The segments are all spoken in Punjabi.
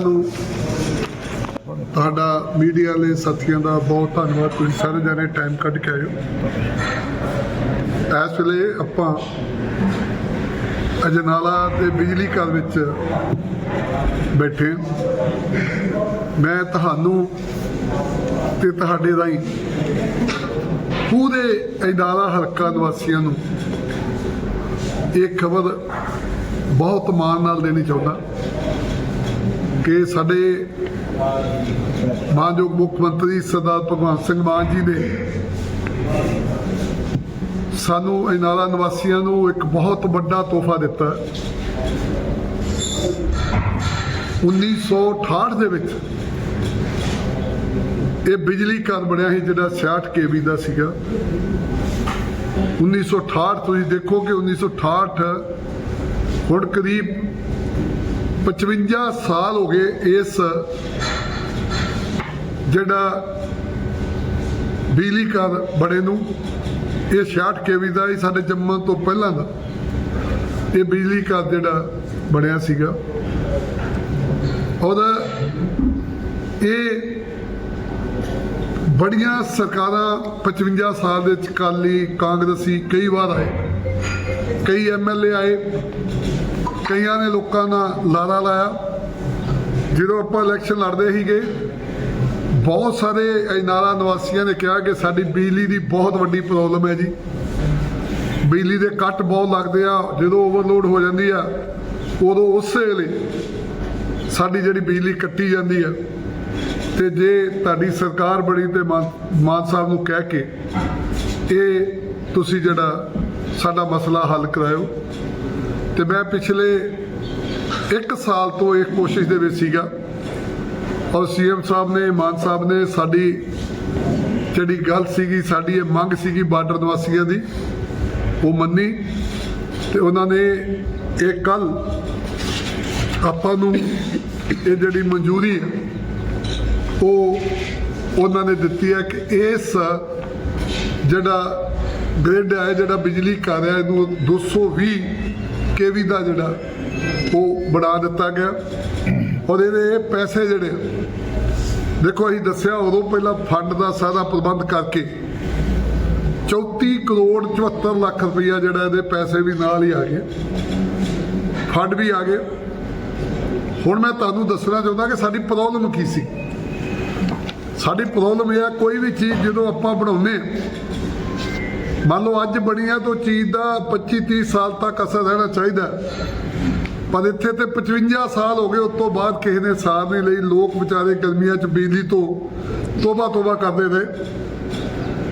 ਸਾਰਿਆਂ ਨੂੰ। ਤੁਹਾਡਾ ਮੀਡੀਆ ਵਾਲੇ ਸਾਥੀਆਂ ਦਾ ਬਹੁਤ ਧੰਨਵਾਦ। ਤੁਸੀਂ ਸਾਰੇ ਜਣੇ ਟਾਈਮ ਕੱਢ ਕੇ ਆਇਓ। ਇਸ ਵੇਲੇ ਆਪਾਂ ਅਜਨਾਲਾ ਤੇ ਬਿਜਲੀ ਘਰ ਵਿੱਚ ਬੈਠੇ ਹਾਂ। ਮੈਂ ਤੁਹਾਨੂੰ ਤੇ ਤੁਹਾਡੇ ਰਾਹੀਂ ਪੂਰੇ ਅਜਨਾਲਾ ਹਲਕਾ ਨਿਵਾਸੀਆਂ ਨੂੰ ਇਹ ਖਬਰ ਬਹੁਤ ਮਾਣ ਨਾਲ ਦੇਣੀ ਚਾਹੁੰਦਾ। ਕਿ ਸਾਡੇ ਮਾਨਯੋਗ ਮੁੱਖ ਮੰਤਰੀ ਸਰਦਾਰ ਭਗਵੰਤ ਸਿੰਘ ਮਾਨ ਜੀ ਨੇ ਸਾਨੂੰ ਇਨਾਲਾ ਨਿਵਾਸੀਆਂ ਨੂੰ ਇੱਕ ਬਹੁਤ ਵੱਡਾ ਤੋਹਫਾ ਦਿੱਤਾ। 1968 ਦੇ ਵਿੱਚ ਇਹ ਬਿਜਲੀ ਘਰ ਬਣਿਆ ਸੀ, ਜਿਹੜਾ 66 ਕੇਵੀ ਦਾ ਸੀਗਾ। 1968 ਤੁਸੀਂ ਦੇਖੋ ਕਿ 1968 ਹੁਣ ਕਰੀਬ 55 ਸਾਲ ਹੋ ਗਏ ਇਸ ਜਿਹੜਾ ਬਿਜਲੀ ਘਰ ਬੜੇ ਨੂੰ। ਇਹ 66 ਕੇਵੀ ਦਾ ਹੀ ਸਾਡੇ ਜੰਮਣ ਤੋਂ ਪਹਿਲਾਂ ਦਾ ਇਹ ਬਿਜਲੀ ਘਰ ਜਿਹੜਾ ਬਣਿਆ ਸੀਗਾ। ਔਰ ਇਹ ਬੜੀਆਂ ਸਰਕਾਰਾਂ 55 ਸਾਲ ਦੇ ਵਿੱਚ ਕਾਲੀ ਕਾਂਗਰਸੀ ਕਈ ਵਾਰ ਆਏ, ਕਈ ਐਮਐਲਏ ਆਏ ਕਈਆਂ ਨੇ ਲੋਕਾਂ ਨਾਲ ਲਾਰਾ ਲਾਇਆ। ਜਦੋਂ ਆਪਾਂ ਇਲੈਕਸ਼ਨ ਲੜਦੇ ਸੀਗੇ, ਬਹੁਤ ਸਾਰੇ ਇਨਾਰਾ ਨਿਵਾਸੀਆਂ ਨੇ ਕਿਹਾ ਕਿ ਸਾਡੀ ਬਿਜਲੀ ਦੀ ਬਹੁਤ ਵੱਡੀ ਪ੍ਰੋਬਲਮ ਹੈ ਜੀ। ਬਿਜਲੀ ਦੇ ਕੱਟ ਬਹੁਤ ਲੱਗਦੇ ਆ, ਜਦੋਂ ਓਵਰਲੋਡ ਹੋ ਜਾਂਦੀ ਆ, ਉਦੋਂ ਉਸੇ ਵੇਲੇ ਸਾਡੀ ਜਿਹੜੀ ਬਿਜਲੀ ਕੱਟੀ ਜਾਂਦੀ ਆ। ਤੇ ਜੇ ਤੁਹਾਡੀ ਸਰਕਾਰ ਬਣੀ ਤੇ ਮਾਨ ਮਾਨ ਸਾਹਿਬ ਨੂੰ ਕਹਿ ਕੇ ਇਹ ਤੁਸੀਂ ਜਿਹੜਾ ਸਾਡਾ ਮਸਲਾ ਹੱਲ ਕਰਾਇਓ। ਤੇ ਮੈਂ ਪਿਛਲੇ 1 ਸਾਲ ਤੋਂ ਇਹ ਕੋਸ਼ਿਸ਼ ਦੇ ਵਿੱਚ ਸੀਗਾ। ਔਰ ਸੀਐਮ ਸਾਹਿਬ ਨੇ, ਮਾਨ ਸਾਹਿਬ ਨੇ ਸਾਡੀ ਜਿਹੜੀ ਗੱਲ ਸੀਗੀ, ਸਾਡੀ ਇਹ ਮੰਗ ਸੀਗੀ ਬਾਰਡਰ ਨਿਵਾਸੀਆਂ ਦੀ, ਉਹ ਮੰਨੀ। ਤੇ ਉਹਨਾਂ ਨੇ ਇਹ ਕੱਲ ਆਪਾਂ ਨੂੰ ਇਹ ਜਿਹੜੀ ਮਨਜ਼ੂਰੀ ਉਹ ਉਹਨਾਂ ਨੇ ਦਿੱਤੀ ਹੈ ਕਿ ਇਸ ਜਿਹੜਾ ਗ੍ਰਿਡ ਹੈ ਜਿਹੜਾ ਬਿਜਲੀ ਘਰ ਹੈ ਇਹਨੂੰ 220 ਕੇਵੀ ਦਾ ਜਿਹੜਾ ਉਹ ਬਣਾ ਦਿੱਤਾ ਗਿਆ। ਔਰ ਇਹਦੇ ਪੈਸੇ ਜਿਹੜੇ ਦੇਖੋ ਅਸੀਂ ਦੱਸਿਆ ਉਦੋਂ ਪਹਿਲਾਂ ਫੰਡ ਦਾ ਸਾਰਾ ਪ੍ਰਬੰਧ ਕਰਕੇ 34 ਕਰੋੜ 74 ਲੱਖ ਰੁਪਈਆ ਜਿਹੜਾ ਇਹਦੇ ਪੈਸੇ ਵੀ ਨਾਲ ਹੀ ਆ ਗਏ। ਫੰਡ ਵੀ ਆ ਗਏ। ਹੁਣ ਮੈਂ ਤੁਹਾਨੂੰ ਦੱਸਣਾ ਚਾਹੁੰਦਾ ਕਿ ਸਾਡੀ ਪ੍ਰੋਬਲਮ ਕੀ ਸੀ? ਸਾਡੀ ਪ੍ਰੋਬਲਮ ਇਹ ਆ, ਕੋਈ ਵੀ ਚੀਜ਼ ਜਦੋਂ ਆਪਾਂ ਬਣਾਉਂਦੇ ਹਾਂ ਮੰਨ ਲਓ ਅੱਜ ਬਣੀ ਤੋਂ ਚੀਜ਼ ਦਾ 25 30 ਸਾਲ ਤੱਕ ਅਸਰ ਰਹਿਣਾ ਚਾਹੀਦਾ ਪਰ ਇੱਥੇ ਤੇ 55 ਸਾਲ ਹੋ ਗਏ, ਉਸ ਤੋਂ ਬਾਅਦ ਕਿਸੇ ਨੇ ਸਾਰ ਨਹੀਂ ਲਈ। ਲੋਕ ਵਿਚਾਰੇ ਗਰਮੀਆਂ 'ਚ ਬਿਜਲੀ ਤੋਂ ਤੋਬਾ ਤੋਬਾ ਕਰਦੇ ਰਹੇ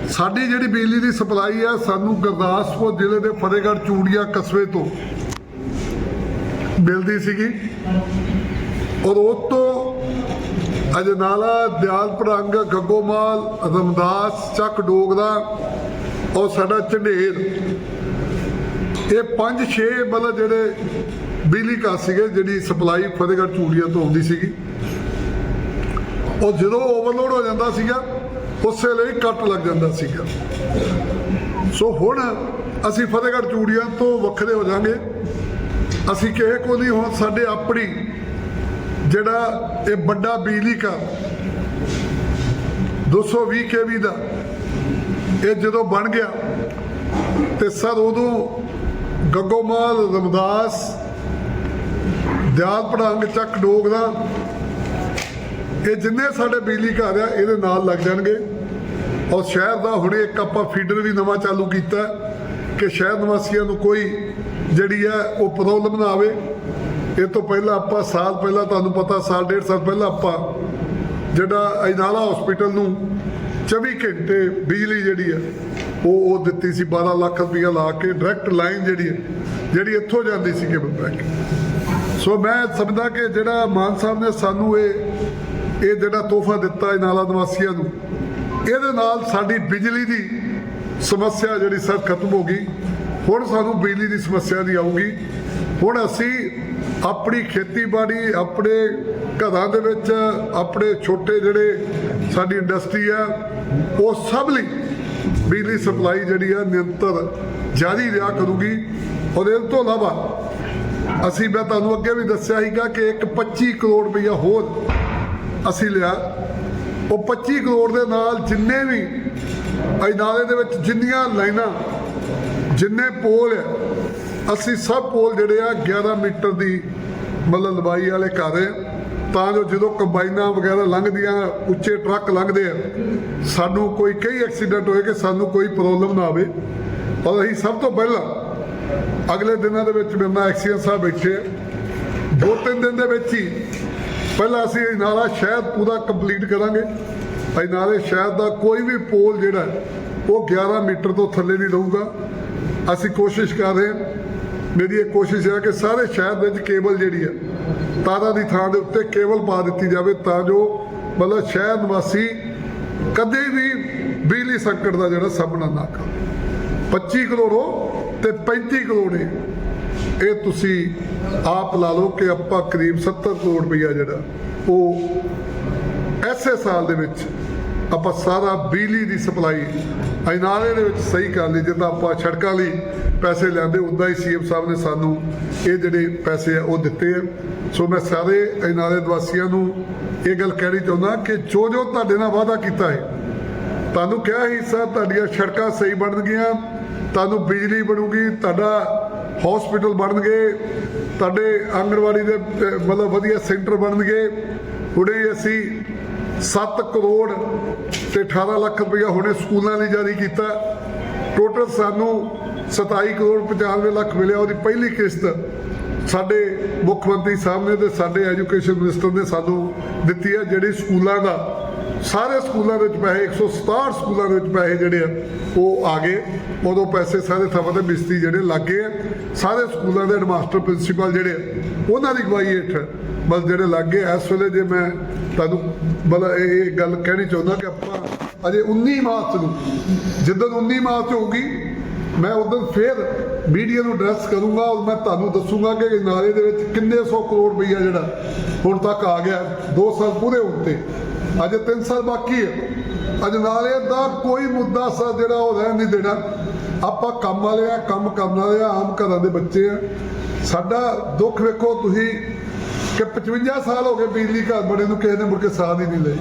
ਸਾਡੀ ਜਿਹੜੀ ਬਿਜਲੀ ਦੀ ਸਪਲਾਈ ਆ, ਸਾਨੂੰ ਗੁਰਦਾਸਪੁਰ ਜ਼ਿਲ੍ਹੇ ਦੇ ਫਤਿਹਗੜ੍ਹ ਚੂੜੀਆ ਕਸਬੇ ਤੋਂ ਮਿਲਦੀ ਸੀਗੀ। ਔਰ ਉਸ ਤੋਂ ਅਜਨਾਲਾ ਦਿਆਲ ਦਿਆਲਪੁਰੰਗ ਗੱਗੋਮਾਲ, ਰਮਦਾਸ, ਚੱਕ ਡੋਗਰਾ ਔਰ ਸਾਡਾ ਝੰਡੇਰ। ਇਹ ਪੰਜ ਛੇ ਮਤਲਬ ਜਿਹੜੇ ਬਿਜਲੀ ਘਰ ਸੀਗੇ, ਜਿਹੜੀ ਸਪਲਾਈ ਫਤਿਹਗੜ੍ਹ ਚੂੜੀਆਂ ਤੋਂ ਆਉਂਦੀ ਸੀਗੀ, ਉਹ ਜਦੋਂ ਓਵਰਲੋਡ ਹੋ ਜਾਂਦਾ ਸੀਗਾ, ਉਸੇ ਲਈ ਕੱਟ ਲੱਗ ਜਾਂਦਾ ਸੀਗਾ। ਸੋ ਹੁਣ ਅਸੀਂ ਫਤਿਹਗੜ੍ਹ ਚੂੜੀਆਂ ਤੋਂ ਵੱਖਰੇ ਹੋ ਜਾਾਂਗੇ ਅਸੀਂ ਕਿਸੇ ਕੋ ਨਹੀਂ, ਹੁਣ ਸਾਡੇ ਆਪਣੀ ਜਿਹੜਾ ਇਹ ਵੱਡਾ ਬਿਜਲੀ ਘਰ 220 ਕੇਵੀ ਦਾ ਇਹ ਜਦੋਂ ਬਣ ਗਿਆ ਤੇ ਸਰ ਉਦੋਂ ਗੱਗੋਮਾਲ, ਰਮਦਾਸ, ਦਿਆਲ ਪੜਾਂਗ, ਚੱਕ ਡੋਗ ਦਾ ਇਹ ਜਿੰਨੇ ਸਾਡੇ ਬਿਜਲੀ ਘਰ ਆ, ਇਹਦੇ ਨਾਲ ਲੱਗ ਜਾਣਗੇ। ਔਰ ਸ਼ਹਿਰ ਦਾ ਹੁਣੇ ਇੱਕ ਆਪਾਂ ਫੀਡਰ ਵੀ ਨਵਾਂ ਚਾਲੂ ਕੀਤਾ ਕਿ ਸ਼ਹਿਰ ਨਿਵਾਸੀਆਂ ਨੂੰ ਕੋਈ ਜਿਹੜੀ ਹੈ ਉਹ ਪ੍ਰੋਬਲਮ ਨਾ ਆਵੇ। ਇਹ ਤੋਂ ਪਹਿਲਾਂ ਆਪਾਂ ਸਾਲ ਪਹਿਲਾਂ, ਤੁਹਾਨੂੰ ਪਤਾ, ਸਾਲ ਡੇਢ ਸਾਲ ਪਹਿਲਾਂ ਆਪਾਂ ਜਿਹੜਾ ਅਜਨਾਲਾ ਹਸਪੀਟਲ ਨੂੰ 24 ਘੰਟੇ ਬਿਜਲੀ ਜਿਹੜੀ ਆ, ਉਹ ਉਹ ਦਿੱਤੀ ਸੀ 12 ਲੱਖ ਰੁਪਈਆ ਲਾ ਕੇ ਡਾਇਰੈਕਟ ਲਾਈਨ ਜਿਹੜੀ ਹੈ ਜਿਹੜੀ ਇੱਥੋਂ ਜਾਂਦੀ ਸੀ ਕੇਬਲ ਬੈਕ ਸੋ ਮੈਂ ਸਮਝਦਾ ਕਿ ਜਿਹੜਾ ਮਾਨ ਸਾਹਿਬ ਨੇ ਸਾਨੂੰ ਇਹ ਇਹ ਜਿਹੜਾ ਤੋਹਫਾ ਦਿੱਤਾ ਹੈ ਨਾਲਾ ਨਿਵਾਸੀਆਂ ਨੂੰ, ਇਹਦੇ ਨਾਲ ਸਾਡੀ ਬਿਜਲੀ ਦੀ ਸਮੱਸਿਆ ਜਿਹੜੀ ਸਰ ਖਤਮ ਹੋ ਗਈ। ਹੁਣ ਸਾਨੂੰ ਬਿਜਲੀ ਦੀ ਸਮੱਸਿਆ ਨਹੀਂ ਆਊਗੀ। ਹੁਣ ਅਸੀਂ ਆਪਣੀ ਖੇਤੀਬਾੜੀ ਆਪਣੇ ਘਰਾਂ ਦੇ ਵਿੱਚ, ਆਪਣੇ ਛੋਟੇ ਜਿਹੜੇ ਸਾਡੀ ਇੰਡਸਟਰੀ ਆ, ਉਹ ਸਭ ਲਈ ਬਿਜਲੀ ਸਪਲਾਈ ਜਿਹੜੀ ਆ ਨਿਰੰਤਰ ਜਾਰੀ ਰਿਹਾ ਕਰੂਗੀ। ਔਰ ਇਸ ਤੋਂ ਇਲਾਵਾ ਅਸੀਂ, ਮੈਂ ਤੁਹਾਨੂੰ ਅੱਗੇ ਵੀ ਦੱਸਿਆ ਸੀਗਾ ਕਿ ਇੱਕ 25 ਕਰੋੜ ਰੁਪਈਆ ਹੋਰ ਅਸੀਂ ਲਿਆ। ਉਹ 25 ਕਰੋੜ ਦੇ ਨਾਲ ਜਿੰਨੇ ਵੀ ਇਦਾਰੇ ਦੇ ਵਿੱਚ ਜਿੰਨੀਆਂ ਲਾਈਨਾਂ, ਜਿੰਨੇ ਪੋਲ ਆ ਅਸੀਂ ਸਭ ਪੋਲ ਜਿਹੜੇ ਆ 11 ਮੀਟਰ ਦੀ ਮਤਲਬ ਲੰਬਾਈ ਵਾਲੇ ਕਰ ਰਹੇ ਆ। ਤਾਂ ਜੋ ਜਦੋਂ ਕੰਬਾਈਨਾਂ ਵਗੈਰਾ ਲੰਘਦੀਆਂ, ਉੱਚੇ ਟਰੱਕ ਲੰਘਦੇ ਆ, ਸਾਨੂੰ ਕੋਈ ਕਈ ਐਕਸੀਡੈਂਟ ਹੋਏ ਕਿ ਸਾਨੂੰ ਕੋਈ ਪ੍ਰੋਬਲਮ ਨਾ ਆਵੇ। ਔਰ ਅਸੀਂ ਸਭ ਤੋਂ ਪਹਿਲਾਂ ਅਗਲੇ ਦਿਨਾਂ ਦੇ ਵਿੱਚ ਮੇਰੇ ਨਾਲ ਐਕਸੀਅਨ ਸਾਹਿਬ ਬੈਠੇ ਆ। ਦੋ ਤਿੰਨ ਦਿਨ ਦੇ ਵਿੱਚ ਹੀ ਪਹਿਲਾਂ ਅਸੀਂ ਇਹ ਨਾਲਾ ਸ਼ਾਇਦ ਪੂਰਾ ਕੰਪਲੀਟ ਕਰਾਂਗੇ। ਇਹ ਨਾਲੇ ਸ਼ਾਇਦ ਦਾ ਕੋਈ ਵੀ ਪੋਲ ਜਿਹੜਾ, ਉਹ 11 ਮੀਟਰ ਤੋਂ ਥੱਲੇ ਨਹੀਂ ਰਹੂਗਾ। ਅਸੀਂ ਕੋਸ਼ਿਸ਼ ਕਰ ਰਹੇ ਹਾਂ ਮੇਰੀ ਇਹ ਕੋਸ਼ਿਸ਼ ਹੈ ਕਿ ਸਾਰੇ ਸ਼ਹਿਰ ਦੇ ਵਿੱਚ ਕੇਬਲ ਜਿਹੜੀ ਹੈ, ਤਾਰਾਂ ਦੀ ਥਾਂ ਦੇ ਉੱਤੇ ਕੇਬਲ ਪਾ ਦਿੱਤੀ ਜਾਵੇ ਤਾਂ ਜੋ ਮਤਲਬ ਸ਼ਹਿਰ ਨਿਵਾਸੀ ਕਦੇ ਵੀ ਬਿਜਲੀ ਸੰਕਟ ਦਾ ਜਿਹੜਾ ਸਾਹਮਣਾ ਨਾ ਕਰਨ 25 ਕਰੋੜੋਂ ਤੇ 35 ਕਰੋੜ ਇਹ ਇਹ ਤੁਸੀਂ ਆਪ ਲਾ ਲਓ ਕਿ ਆਪਾਂ ਕਰੀਬ 70 ਕਰੋੜ ਰੁਪਈਆ ਜਿਹੜਾ, ਉਹ ਐਸੇ ਸਾਲ ਦੇ ਵਿੱਚ ਆਪਾਂ ਸਾਰਾ ਬਿਜਲੀ ਦੀ ਸਪਲਾਈ ਅਜਨਾਲੇ ਦੇ ਵਿੱਚ ਸਹੀ ਕਰ ਲਈ, ਜਿੱਦਾਂ ਆਪਾਂ ਸੜਕਾਂ ਲਈ ਪੈਸੇ ਲੈਂਦੇ, ਉਦਾਂ ਹੀ ਸੀਐਮ ਸਾਹਿਬ ਨੇ ਸਾਨੂੰ ਇਹ ਜਿਹੜੇ ਪੈਸੇ ਆ, ਉਹ ਦਿੱਤੇ ਆ। ਸੋ ਮੈਂ ਸਾਰੇ ਇਨਾਲੇ ਨਿਵਾਸੀਆਂ ਨੂੰ ਇਹ ਗੱਲ ਕਹਿਣੀ ਚਾਹੁੰਦਾ ਕਿ ਜੋ ਜੋ ਤੁਹਾਡੇ ਨਾਲ ਵਾਅਦਾ ਕੀਤਾ ਹੈ, ਤੁਹਾਨੂੰ ਕਿਹਾ ਹੀ ਸਰ, ਤੁਹਾਡੀਆਂ ਸੜਕਾਂ ਸਹੀ ਬਣਨਗੀਆਂ, ਤੁਹਾਨੂੰ ਬਿਜਲੀ ਬਣੂਗੀ, ਤੁਹਾਡਾ ਹਸਪੀਟਲ ਬਣਨਗੇ, ਤੁਹਾਡੇ ਆਂਗਣਵਾੜੀ ਦੇ, ਮਤਲਬ ਵਧੀਆ ਸੈਂਟਰ ਬਣਨਗੇ। ਹੁਣੇ ਅਸੀਂ 7 ਕਰੋੜ ਤੇ 18 ਲੱਖ ਰੁਪਇਆ ਹੁਣੇ ਸਕੂਲਾਂ ਲਈ ਜਾਰੀ ਕੀਤਾ। ਟੋਟਲ ਸਾਨੂੰ 27 ਕਰੋੜ 95 ਲੱਖ ਮਿਲਿਆ। ਉਹਦੀ ਪਹਿਲੀ ਕਿਸ਼ਤ ਸਾਡੇ ਮੁੱਖ ਮੰਤਰੀ ਸਾਹਿਬ ਨੇ ਤੇ ਸਾਡੇ ਐਜੂਕੇਸ਼ਨ ਮਿਨਿਸਟਰ ਨੇ ਸਾਨੂੰ ਦਿੱਤੀ ਹੈ, ਜਿਹੜੀ ਸਕੂਲਾਂ ਦਾ, ਸਾਰੇ ਸਕੂਲਾਂ ਦੇ ਵਿੱਚ ਪੈਸੇ 167 ਸਕੂਲਾਂ ਦੇ ਵਿੱਚ ਪੈਸੇ ਜਿਹੜੇ ਆ, ਉਹ ਆ ਗਏ। ਉਦੋਂ ਪੈਸੇ ਸਾਰੇ ਥਾਵਾਂ ਤੇ ਮਿਸਤਰੀ ਜਿਹੜੇ ਲੱਗੇ ਆ। ਸਾਰੇ ਸਕੂਲਾਂ ਦੇ ਮਾਸਟਰ ਪ੍ਰਿੰਸੀਪਲ ਜਿਹੜੇ ਆ, ਉਹਨਾਂ ਦੀ ਗਵਾਹੀ ਹੇਠ ਬਸ ਜਿਹੜੇ ਲੱਗੇ ਇਸ ਵੇਲੇ ਜੇ ਮੈਂ ਤੁਹਾਨੂੰ ਮਤਲਬ ਇਹ ਗੱਲ ਕਹਿਣੀ ਚਾਹੁੰਦਾ ਕਿ ਆਪਾਂ ਅਜੇ 19 ਮਾਰਚ ਨੂੰ, ਜਿੱਦਣ 19 ਮਾਰਚ ਹੋਊਗੀ, ਮੈਂ ਉਦੋਂ ਫੇਰ ਮੀਡੀਆ ਨੂੰ ਐਡਰੈਸ ਕਰੂੰਗਾ ਔਰ ਮੈਂ ਤੁਹਾਨੂੰ ਦੱਸੂਗਾ ਕਿ ਨਾਲੇ ਦੇ ਵਿੱਚ ਕਿੰਨੇ ਸੌ ਕਰੋੜ ਰੁਪਈਆ ਜਿਹੜਾ ਹੁਣ ਤੱਕ ਆ ਗਿਆ 2 ਸਾਲ ਪੂਰੇ ਹੋਣ ਤੇ। ਅਜੇ 3 ਸਾਲ ਬਾਕੀ ਹੈ। ਅਜੇ ਨਾਲੇ ਦਾ ਕੋਈ ਮੁੱਦਾ ਸਰ ਜਿਹੜਾ ਉਹ ਰਹਿਣ ਨਹੀਂ ਦੇਣਾ। ਆਪਾਂ ਕੰਮ ਵਾਲੇ ਆ, ਕੰਮ ਕਰਨ ਵਾਲੇ ਆ, ਆਮ ਘਰਾਂ ਦੇ ਬੱਚੇ ਆ। ਸਾਡਾ ਦੁੱਖ ਵੇਖੋ, ਤੁਸੀਂ ਕਿ 55 ਸਾਲ ਹੋ ਗਏ ਬਿਜਲੀ ਘਰ ਬਣੇ ਨੂੰ ਕਿਸੇ ਨੇ ਮੁੜ ਕੇ ਸਾਹ ਨਹੀਂ ਲਈ।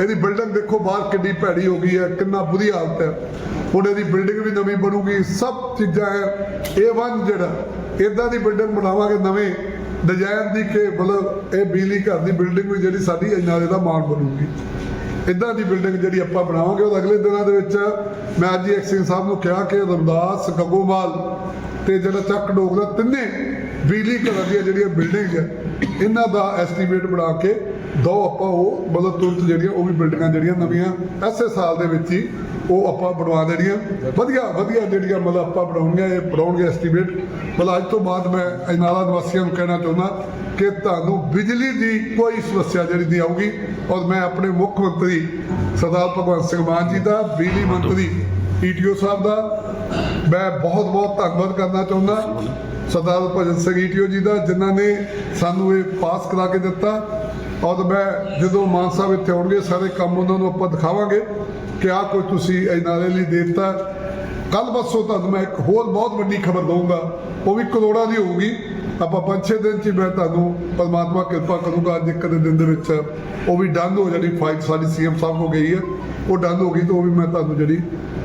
ਇਹਦੀ ਬਿਲਡਿੰਗ ਦੇਖੋ ਬਾਹਰ ਕਿੰਨੀ ਭੈੜੀ ਹੋ ਗਈ ਹੈ, ਕਿੰਨਾ ਬੁਰੀ ਹਾਲਤ ਹੈ। ਹੁਣ ਇਹਦੀ ਬਿਲਡਿੰਗ ਵੀ ਨਵੀਂ ਬਣੂਗੀ, ਸਭ ਚੀਜ਼ਾਂ ਹੈ A1 ਜਿਹੜਾ ਇਦਾਂ ਦੀ ਬਿਲਡਿੰਗ ਬਣਾਵਾਂਗੇ ਨਵੇਂ ਡਿਜ਼ਾਈਨ ਦੀ ਕਿ ਮਤਲਬ ਇਹ ਬਿਜਲੀ ਘਰ ਦੀ ਬਿਲਡਿੰਗ ਵੀ ਜਿਹੜੀ ਸਾਡੀ ਨਾਲੇ ਦਾ ਮਾਣ ਬਣੂਗੀ। ਇਦਾਂ ਦੀ ਬਿਲਡਿੰਗ ਜਿਹੜੀ ਆਪਾਂ ਬਣਾਵਾਂਗੇ ਉਹ ਅਗਲੇ ਦਿਨਾਂ ਦੇ ਵਿੱਚ ਮੈਂ ਅੱਜ ਹੀ ਐਕਸਿੰਗ ਸਾਹਿਬ ਨੂੰ ਕਿਹਾ ਕਿ ਰਮਦਾਸ ਗੱਗੋਮਾਲ ਤੇ ਜਿਹੜਾ ਚੱਕ ਡੋਗਰਾ ਤਿੰਨੇ ਬਿਜਲੀ ਘਰਾਂ ਦੀਆਂ ਜਿਹੜੀਆਂ ਬਿਲਡਿੰਗ ਹੈ ਇਹਨਾਂ ਦਾ ਐਸਟੀਮੇਟ ਬਣਾ ਕੇ ਦੋ ਆਪਾਂ ਉਹ, ਮਤਲਬ ਤੁਰੰਤ ਜਿਹੜੀਆਂ ਉਹ ਵੀ ਬਿਲਡਿੰਗਾਂ ਜਿਹੜੀਆਂ ਨਵੀਆਂ ਐਸੇ ਸਾਲ ਦੇ ਵਿੱਚ ਹੀ ਉਹ ਆਪਾਂ ਬਣਵਾ ਦੇਣੀਆਂ। ਵਧੀਆ ਵਧੀਆ ਜਿਹੜੀਆਂ ਮਤਲਬ ਆਪਾਂ ਬਣਾਉਣੀਆਂ, ਇਹ ਬਣਾਉਣਗੇ ਐਸਟੀਮੇਟ ਮਤਲਬ ਅੱਜ ਤੋਂ ਬਾਅਦ ਮੈਂ ਅਜਨਾਲਾ ਨਿਵਾਸੀਆਂ ਨੂੰ ਕਹਿਣਾ ਚਾਹੁੰਦਾ ਕਿ ਤੁਹਾਨੂੰ ਬਿਜਲੀ ਦੀ ਕੋਈ ਸਮੱਸਿਆ ਜਿਹੜੀ ਨਹੀਂ ਆਊਗੀ। ਔਰ ਮੈਂ ਆਪਣੇ ਮੁੱਖ ਮੰਤਰੀ ਸਰਦਾਰ ਭਗਵੰਤ ਸਿੰਘ ਮਾਨ ਜੀ ਦਾ, ਬਿਜਲੀ ਮੰਤਰੀ ਈਟੀਓ ਸਾਹਿਬ ਦਾ, ਮੈਂ ਬਹੁਤ ਬਹੁਤ ਧੰਨਵਾਦ ਕਰਨਾ ਚਾਹੁੰਦਾ। ਸਰਦਾਰ ਭਜਨ ਸਿੰਘ ਈਟੀਓ ਜੀ ਦਾ, ਜਿਨ੍ਹਾਂ ਨੇ ਸਾਨੂੰ ਇਹ ਪਾਸ ਕਰਾ ਕੇ ਦਿੱਤਾ। ਔਰ ਮੈਂ ਜਦੋਂ ਮਾਨ ਸਾਹਿਬ ਇੱਥੇ ਆਉਣਗੇ, ਸਾਰੇ ਕੰਮ ਉਹਨਾਂ ਨੂੰ ਆਪਾਂ ਦਿਖਾਵਾਂਗੇ ਕਿ ਆਹ ਕੋਈ ਤੁਸੀਂ ਇਹ ਲਈ ਦੇ ਦਿੱਤਾ। ਕੱਲ ਬਸੋ ਤੁਹਾਨੂੰ ਮੈਂ ਇੱਕ ਹੋਰ ਬਹੁਤ ਵੱਡੀ ਖਬਰ ਦਊਂਗਾ। ਉਹ ਵੀ ਕਰੋੜਾਂ ਦੀ ਹੋਊਗੀ। ਆਪਾਂ ਪੰਜ ਛੇ ਦਿਨ ਚ ਹੀ ਮੈਂ ਤੁਹਾਨੂੰ ਪਰਮਾਤਮਾ ਕਿਰਪਾ ਕਰੂਗਾ। ਅੱਜ ਇੱਕ ਅੱਧੇ ਦਿਨ ਦੇ ਵਿੱਚ ਉਹ ਵੀ ਡਨ ਹੋ ਜਾਣੀ। ਫਾਈਲ ਸਾਡੀ ਸੀਐਮ ਸਾਹਿਬ ਕੋ ਗਈ ਹੈ। ਉਹ ਡਨ ਹੋ ਗਈ ਤਾਂ ਉਹ ਵੀ ਮੈਂ ਤੁਹਾਨੂੰ ਜਿਹੜੀ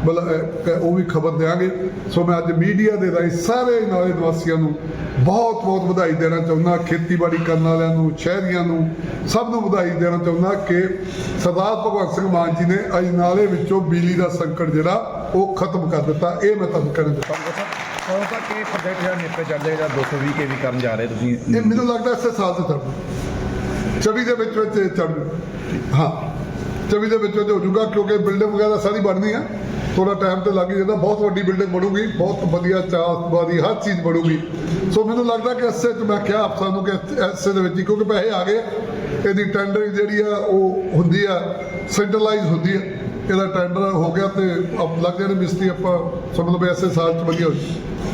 ਉਹ ਵੀ ਖਬਰ ਦਿਆਂਗੇ। ਸੋ ਮੈਂ ਅੱਜ ਮੀਡੀਆ ਦੇ ਰਾਹੀਂ ਸਾਰੇ ਨਾਲੇ ਨਿਵਾਸੀਆਂ ਨੂੰ ਬਹੁਤ ਬਹੁਤ ਵਧਾਈ ਦੇਣਾ ਚਾਹੁੰਦਾ ਖੇਤੀਬਾੜੀ ਕਰਨ ਵਾਲਿਆਂ ਨੂੰ ਸ਼ਹਿਰੀਆਂ ਨੂੰ ਸਭ ਨੂੰ ਵਧਾਈ ਦੇਣਾ ਚਾਹੁੰਦਾ ਕਿ ਸਰਦਾਰ ਭਗਵੰਤ ਸਿੰਘ ਮਾਨ ਜੀ ਨੇ ਅਜਨਾਲੇ ਵਿੱਚੋਂ ਬਿਜਲੀ ਦਾ ਸੰਕਟ ਜਿਹੜਾ ਉਹ ਖਤਮ ਕਰ ਦਿੱਤਾ। ਇਹ ਮੈਂ ਤੁਹਾਨੂੰ ਕਹਿਣਾ ਚਾਹੁੰਦਾ ਕੌਣ ਸਾ ਕੀ ਪ੍ਰੋਜੈਕਟ ਜਿਹੜਾ ਨਿਪਟੇ ਚੱਲਦੇ ਜਿਹੜਾ 220 ਕੇ ਵੀ ਕਰਨ ਜਾ ਰਹੇ ਤੁਸੀਂ? ਇਹ ਮੈਨੂੰ ਲੱਗਦਾ ਇਸੇ ਸਾਲ ਤੇ ਚੜ੍ਹੂ 24 ਦੇ ਵਿੱਚ ਵਿੱਚ ਇਹ ਚੜ੍ਹ ਹਾਂ। 24 ਦੇ ਵਿੱਚ ਵਿੱਚ ਹੋ ਜਾਊਗਾ ਕਿਉਂਕਿ ਬਿਲਡਿੰਗ ਵਗੈਰਾ ਸਾਰੀ ਬਣਨੀ ਆ। ਥੋੜਾ ਟਾਈਮ ਤੇ ਲੱਗ ਜਾਂਦਾ, ਬਹੁਤ ਵੱਡੀ ਬਿਲਡਿੰਗ ਬਣੂਗੀ, ਬਹੁਤ ਵਧੀਆ ਚਾਹਵਾਦੀ ਹਰ ਚੀਜ਼ ਬਣੂਗੀ। ਸੋ ਮੈਨੂੰ ਲੱਗਦਾ ਕਿ ਇਸੇ ਚ ਮੈਂ ਕਿਹਾ ਆਪ ਸਾਨੂੰ ਕਿ ਇਸੇ ਦੇ ਵਿੱਚ ਹੀ, ਕਿਉਂਕਿ ਪੈਸੇ ਆ ਗਏ, ਇਹਦੀ ਟੈਂਡਰਿੰਗ ਜਿਹੜੀ ਆ, ਉਹ ਹੁੰਦੀ ਆ ਸੈਂਟਰਲਾਈਜ਼ ਹੁੰਦੀ ਆ। ਇਹਦਾ ਟੈਂਡਰ ਹੋ ਗਿਆ ਤੇ ਅਬ ਲੱਗ ਜਾਣੇ ਮਿਸਤਰੀ ਆਪਾਂ ਸਮਝ ਲਓ ਵੀ ਐਸੇ ਸਾਲ ਚ ਵਧੀਆ ਹੋ ਜਾਊ।